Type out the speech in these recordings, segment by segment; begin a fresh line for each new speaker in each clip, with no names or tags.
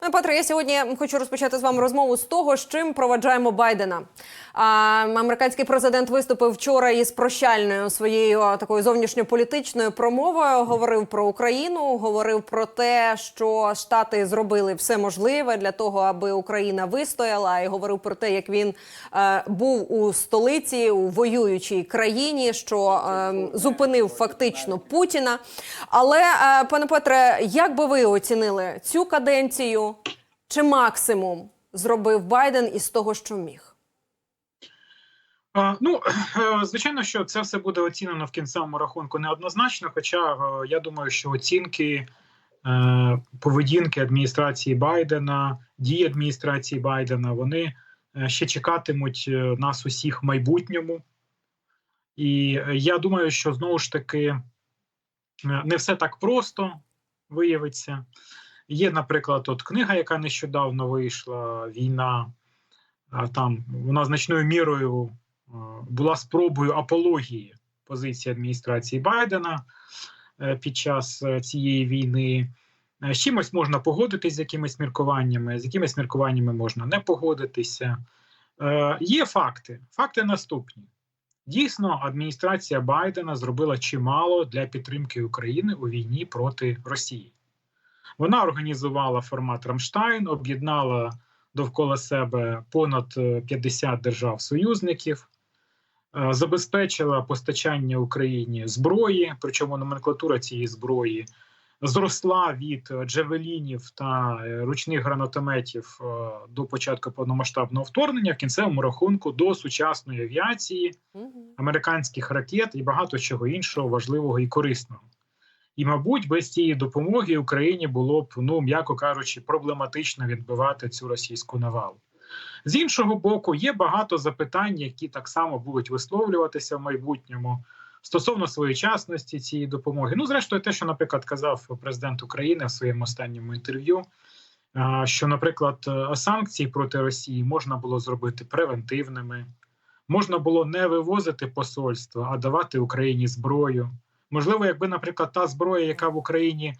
Пане Петре, я сьогодні хочу розпочати з вами розмову з того, з чим проваджаємо Байдена. А, американський президент виступив вчора із прощальною своєю такою зовнішньополітичною промовою. Говорив про Україну, говорив про те, що Штати зробили все можливе для того, аби Україна вистояла, і говорив про те, як він е, був у столиці у воюючій країні, що е, зупинив фактично Путіна. Але, е, пане Петре, як би ви оцінили цю каденцію? Чи максимум зробив Байден із того, що міг?
Ну, е, звичайно, що це все буде оцінено в кінцевому рахунку неоднозначно. Хоча е, я думаю, що оцінки е, поведінки адміністрації Байдена, дії адміністрації Байдена, вони ще чекатимуть нас усіх в майбутньому. І я думаю, що знову ж таки не все так просто виявиться. Є, наприклад, от книга, яка нещодавно вийшла: Війна. Там вона значною мірою була спробою апології позиції адміністрації Байдена е, під час е, цієї війни. Е, З чимось можна погодитись з якимись міркуваннями, з якимись міркуваннями можна не погодитися. Є факти. Факти наступні. Дійсно, адміністрація Байдена зробила чимало для підтримки України у війні проти Росії. Вона організувала формат Рамштайн, об'єднала довкола себе понад е, 50 держав-союзників, е, забезпечила постачання Україні зброї, причому номенклатура цієї зброї зросла від е, джавелінів та е, ручних гранатометів е, до початку повномасштабного вторгнення, в кінцевому рахунку до сучасної авіації, американських ракет і багато чого іншого важливого і корисного. І, мабуть, без цієї допомоги Україні було б, ну м'яко кажучи, проблематично відбивати цю російську навалу. З іншого боку, є багато запитань, які так само будуть висловлюватися в майбутньому стосовно своєчасності цієї допомоги. Ну, зрештою, те, що, наприклад, казав президент України в своєму останньому інтерв'ю, що, наприклад, е, санкції проти Росії можна було зробити превентивними, можна було не вивозити посольства, а давати Україні зброю. Можливо, якби, наприклад, та зброя, яка в Україні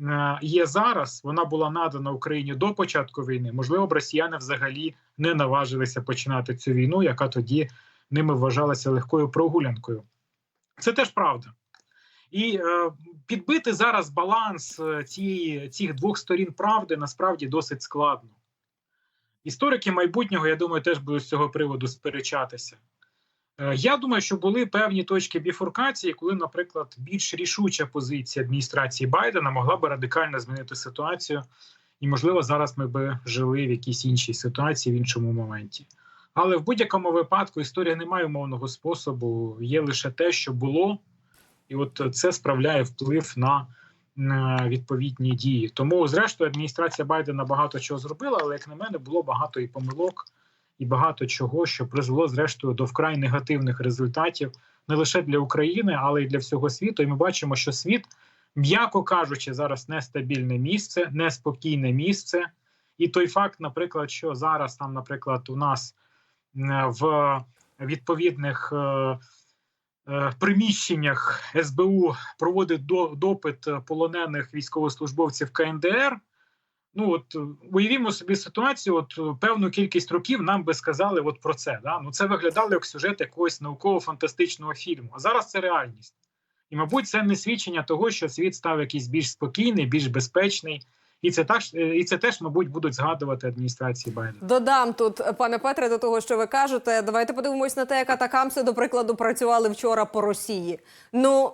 е, є зараз, вона була надана Україні до початку війни. Можливо, б росіяни взагалі не наважилися починати цю війну, яка тоді ними вважалася легкою прогулянкою. Це теж правда. І е, підбити зараз баланс е, цієї, цих двох сторін правди насправді досить складно. Історики майбутнього, я думаю, теж будуть з цього приводу сперечатися. Е, Я думаю, що були певні точки біфуркації, коли, наприклад, більш рішуча позиція адміністрації Байдена могла би радикально змінити ситуацію, і, можливо, зараз ми би жили в якійсь іншій ситуації в іншому моменті. Але в будь-якому випадку історія не має умовного способу, є лише те, що було, і от це справляє вплив на, на відповідні дії. Тому, зрештою, адміністрація Байдена багато чого зробила, але як на мене, було багато і помилок і багато чого, що призвело зрештою до вкрай негативних результатів не лише для України, але й для всього світу. І ми бачимо, що світ, м'яко кажучи, зараз нестабільне місце, неспокійне місце. І той факт, наприклад, що зараз там, наприклад, у нас в відповідних е, е, приміщеннях СБУ проводить допит полонених військовослужбовців КНДР. Ну от е, уявімо собі ситуацію. От е, певну кількість років нам би сказали от про це. Да? Ну це виглядало як сюжет якогось науково-фантастичного фільму. А зараз це реальність. І, мабуть, це не свідчення того, що світ став якийсь більш спокійний, більш безпечний. І це теж, і це теж, мабуть, будуть згадувати адміністрації Байдена.
Додам тут, пане Петре, до того, що ви кажете. Давайте подивимось на те, як атакамси, до прикладу, працювали вчора по Росії. Ну.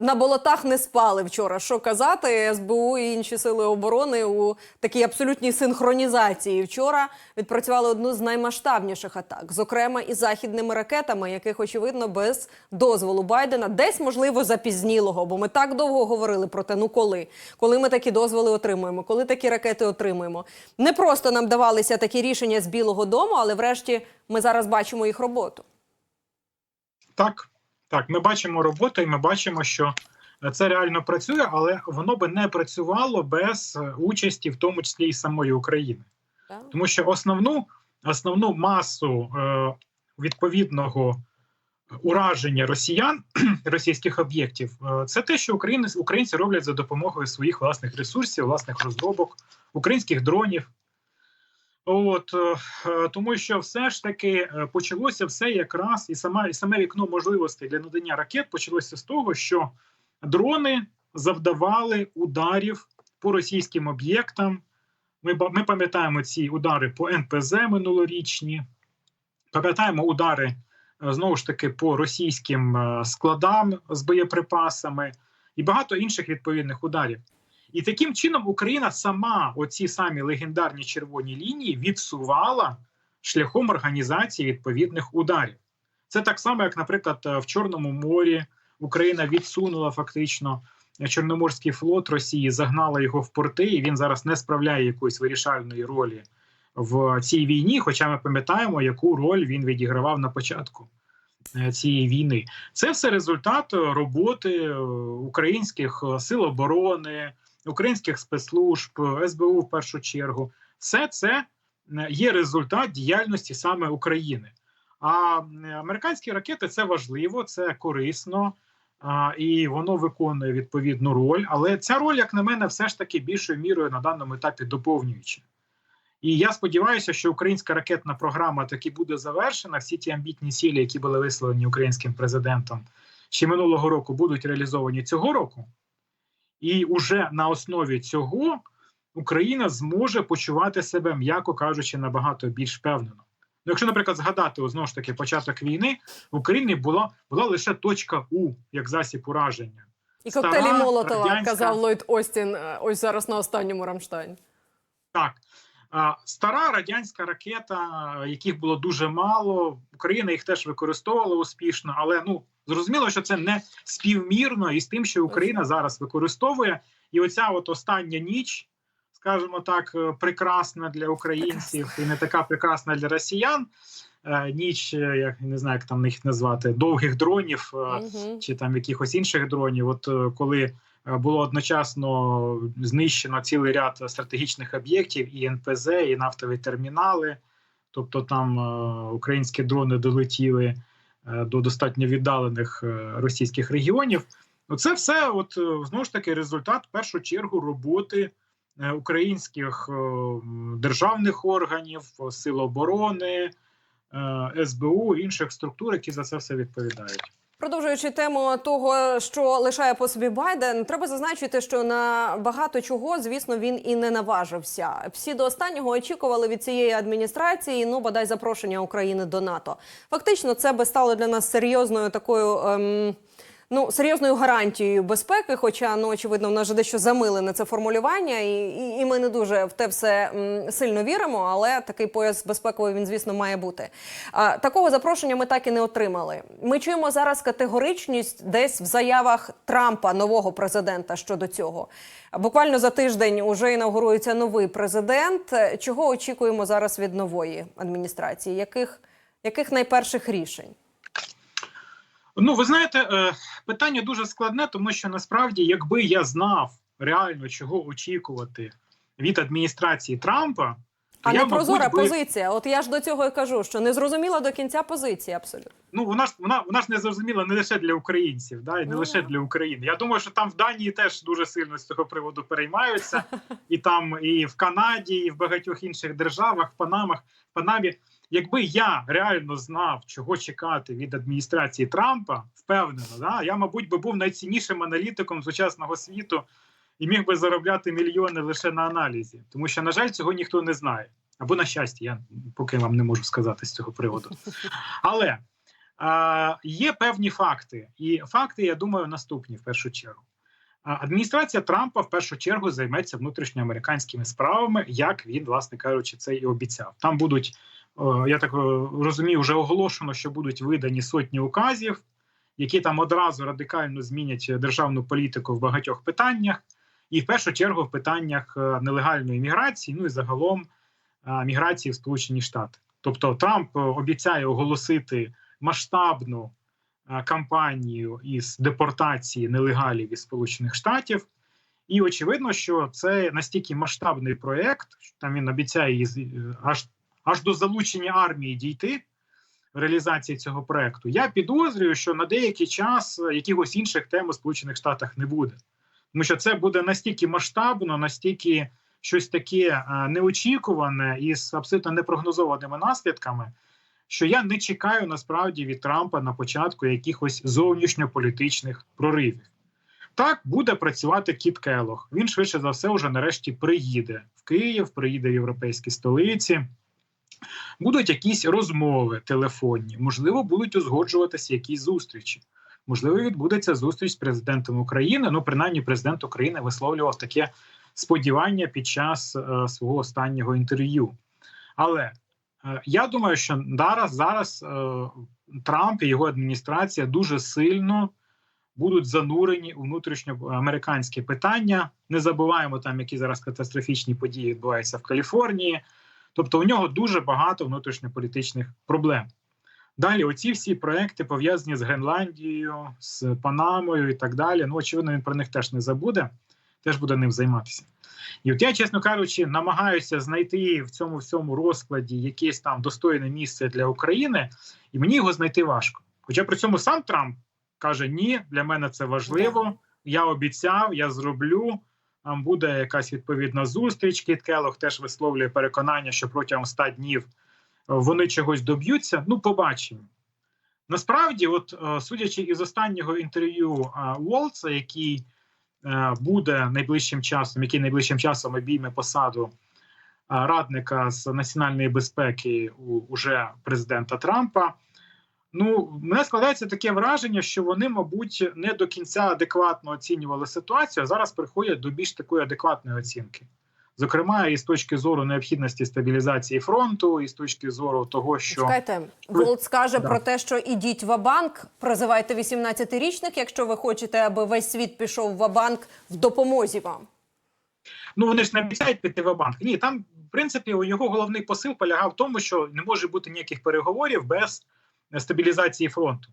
На болотах не спали вчора. Що казати, СБУ і інші сили оборони у такій абсолютній синхронізації вчора відпрацювали одну з наймасштабніших атак, зокрема і західними ракетами, яких очевидно без дозволу Байдена, десь можливо запізнілого. Бо ми так довго говорили про те, ну коли, коли ми такі дозволи отримуємо, коли такі ракети отримуємо. Не просто нам давалися такі рішення з Білого Дому, але врешті ми зараз бачимо їх роботу.
Так, так, ми бачимо роботу, і ми бачимо, що це реально працює, але воно би не працювало без е, участі, в тому числі і самої України. Тому що основну, основну масу е, відповідного ураження росіян російських об'єктів, е, це те, що України, українці роблять за допомогою своїх власних ресурсів, власних розробок, українських дронів. От е, е, тому, що все ж таки е, почалося все якраз, і сама і саме вікно можливостей для надання ракет почалося з того, що дрони завдавали ударів по російським об'єктам. Ми, ми пам'ятаємо ці удари по НПЗ минулорічні, пам'ятаємо удари знову ж таки по російським складам з боєприпасами і багато інших відповідних ударів. І таким чином Україна сама оці самі легендарні червоні лінії відсувала шляхом організації відповідних ударів. Це так само, як, наприклад, е, в Чорному морі Україна відсунула фактично Чорноморський флот Росії, загнала його в порти, і він зараз не справляє якоїсь вирішальної ролі в цій війні. Хоча ми пам'ятаємо, яку роль він відігравав на початку е, цієї війни. Це все результат роботи е, українських е, сил оборони, українських спецслужб, СБУ в першу чергу. Все це е, є результат діяльності саме України. А американські ракети це важливо, це корисно. І воно виконує відповідну роль. Але ця роль, як на мене, все ж таки більшою мірою на даному етапі доповнююча. І я сподіваюся, що українська ракетна програма таки буде завершена. Всі ті амбітні цілі, які були висловлені українським президентом ще минулого року, будуть реалізовані цього року. І уже на основі цього Україна зможе почувати себе, м'яко кажучи, набагато більш впевнено. Ну, якщо, наприклад, згадати о, знову ж таки початок війни, в Україні була, була лише точка У як засіб ураження.
І
Стара,
коктейлі Молотова,
радянська.
казав Ллойд Остін е, ось зараз на останньому Рамштайні.
Так, стара радянська ракета, яких було дуже мало. Україна їх теж використовувала успішно, але ну зрозуміло, що це не співмірно із тим, що Україна зараз використовує. І оця от остання ніч, скажімо так, е, прекрасна для українців і не така прекрасна для росіян. Е, Ніч, е, як не знаю, як там їх назвати, довгих дронів.
Мгм.
чи там якихось інших дронів. От коли було одночасно знищено цілий ряд стратегічних об'єктів, і НПЗ, і нафтові термінали, тобто там українські дрони долетіли до достатньо віддалених е, російських регіонів. Це все, от е, знову ж таки, результат в першу чергу роботи е, українських е, державних органів, сил оборони, е, СБУ інших структур, які за це все відповідають.
Продовжуючи тему того, що лишає по собі Байден, треба зазначити, що на багато чого, звісно, він і не наважився. Всі до останнього очікували від цієї адміністрації ну бодай запрошення України до НАТО. Фактично, це би стало для нас серйозною такою. Ем... Ну, серйозною гарантією безпеки, хоча ну очевидно, в нас же дещо замилене це формулювання, і, і, і ми не дуже в те все м, сильно віримо. Але такий пояс безпековий він, звісно, має бути. А, такого запрошення ми так і не отримали. Ми чуємо зараз категоричність десь в заявах Трампа, нового президента щодо цього. Буквально за тиждень уже інаугурується новий президент. Чого очікуємо зараз від нової адміністрації? Яких, яких найперших рішень?
Ну, ви знаєте, е, питання дуже складне, тому що насправді, якби я знав реально, чого очікувати від адміністрації Трампа,
А
я,
не прозора
мабуть, би,
позиція. От я ж до цього і кажу, що не зрозуміла до кінця позиція абсолютно.
ну вона ж вона, вона ж не зрозуміла не лише для українців, да, і не
Ну,
лише для України. Я думаю, що там в Данії теж дуже сильно з цього приводу переймаються, і там, і в Канаді, і в багатьох інших державах, в Панамах, в Панамі. Якби я реально знав, чого чекати від адміністрації Трампа, впевнено, да, я, мабуть, би був найціннішим аналітиком сучасного світу і міг би заробляти мільйони лише на аналізі, тому що, на жаль, цього ніхто не знає. Або на щастя, я поки вам не можу сказати з цього приводу. Але е, є певні факти, і факти, я думаю, наступні в першу чергу. Адміністрація Трампа в першу чергу займеться внутрішньоамериканськими справами, як він, власне кажучи, це і обіцяв. Там будуть, я так е, розумію, вже оголошено, що будуть видані сотні указів, які там одразу радикально змінять державну політику в багатьох питаннях, і в першу чергу в питаннях е, нелегальної міграції, ну і загалом е, міграції в Сполучені Штати. Тобто Трамп е, обіцяє оголосити масштабну е, кампанію із депортації нелегалів із Сполучених Штатів. І очевидно, що це настільки масштабний проєкт, що там він обіцяє е, аж, аж до залучення армії дійти. реалізації цього проекту. Я підозрюю, що на деякий час якихось інших тем у Сполучених Штатах не буде, тому що це буде настільки масштабно, настільки щось таке е, неочікуване і з абсолютно непрогнозованими наслідками. Що я не чекаю насправді від Трампа на початку якихось зовнішньополітичних проривів. Так буде працювати Кіт Келох. Він швидше за все вже нарешті приїде в Київ, приїде в європейські столиці. Будуть якісь розмови телефонні, можливо, будуть узгоджуватися якісь зустрічі. Можливо, відбудеться зустріч з президентом України. Ну, принаймні, президент України висловлював таке сподівання під час е, свого останнього інтерв'ю. Але е, я думаю, що зараз, зараз е, Трамп і його адміністрація дуже сильно будуть занурені у внутрішньоамериканські питання. Не забуваємо там, які зараз катастрофічні події відбуваються в Каліфорнії. Тобто, у нього дуже багато внутрішньополітичних проблем. Далі, оці всі проекти пов'язані з Гренландією, з Панамою і так далі. Ну, очевидно, він про них теж не забуде, теж буде ним займатися. І от я, чесно кажучи, намагаюся знайти в цьому всьому розкладі якесь там достойне місце для України, і мені його знайти важко. Хоча при цьому сам Трамп каже: ні, для мене це важливо. Я обіцяв, я зроблю. Буде якась відповідна зустріч. Кіт Келох теж висловлює переконання, що протягом 100 днів вони чогось доб'ються. Ну, побачимо. Насправді, от е, судячи із останнього інтерв'ю е, Уолтса, який е, буде найближчим часом, який найближчим часом обійме посаду е, радника з національної безпеки у уже президента Трампа. Ну, мене складається таке враження, що вони, мабуть, не до кінця адекватно оцінювали ситуацію, а зараз приходять до більш такої адекватної оцінки. Зокрема, і з точки зору необхідності стабілізації фронту, і з точки зору того, що
Чекайте, Волт скаже
Да.
про те, що ідіть в Абанк, призивайте 18-річник, якщо ви хочете, аби весь світ пішов в Абанк в допомозі вам.
ну вони ж не обіцяють піти в банк. Ні, там в принципі його головний посил полягав в тому, що не може бути ніяких переговорів без стабілізації фронту.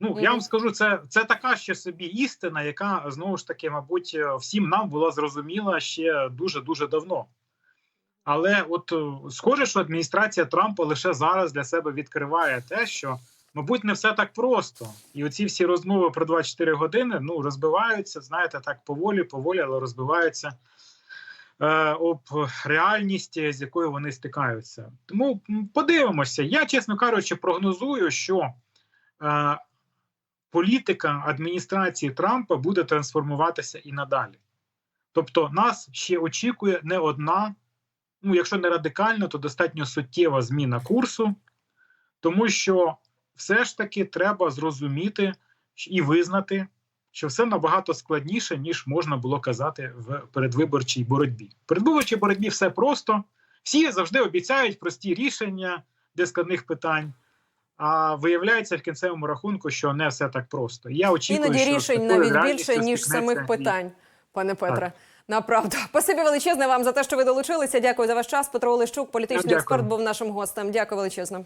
Ну я вам скажу, це, це така ще собі істина, яка знову ж таки, мабуть, всім нам була зрозуміла ще дуже дуже давно. Але от е, схоже, що адміністрація Трампа лише зараз для себе відкриває те, що, мабуть, не все так просто. І оці всі розмови про 24 години ну, розбиваються, знаєте, так поволі, поволі, але розбиваються об реальність, з якою вони стикаються. Тому подивимося. Я, чесно кажучи, прогнозую, що е, політика адміністрації Трампа буде трансформуватися і надалі. Тобто, нас ще очікує не одна, ну якщо не радикальна, то достатньо суттєва зміна курсу, тому що все ж таки треба зрозуміти і визнати, що все набагато складніше, ніж можна було казати в передвиборчій боротьбі. В передвиборчій боротьбі все просто. Всі завжди обіцяють прості рішення для складних питань. А виявляється в кінцевому рахунку, що не все так просто. Я очікую,
Іноді
що
рішень навіть більше, ніж самих
і-
питань, пане Петре. Направду. Спасибі величезне вам за те, що ви долучилися. Дякую за ваш час. Петро Олещук, політичний
Дякую.
експерт, був нашим гостем. Дякую величезно.